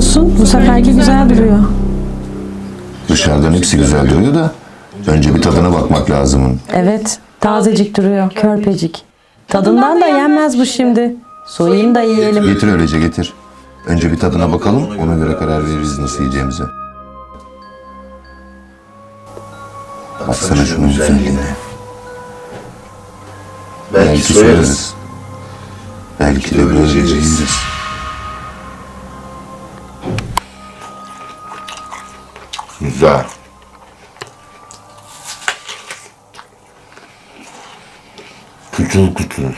olsun. Bu seferki güzel duruyor. Dışarıdan hepsi güzel duruyor da önce bir tadına bakmak lazım. Evet. Tazecik duruyor. Körpecik. Tadından da yenmez bu şimdi. Soyayım da yiyelim. Getir öylece getir. Önce bir tadına bakalım ona göre karar veririz nasıl yiyeceğimize. Baksana şunun güzelliğine. Belki soyarız. Belki de böylece yeriz. Güzel. Küçül küçül.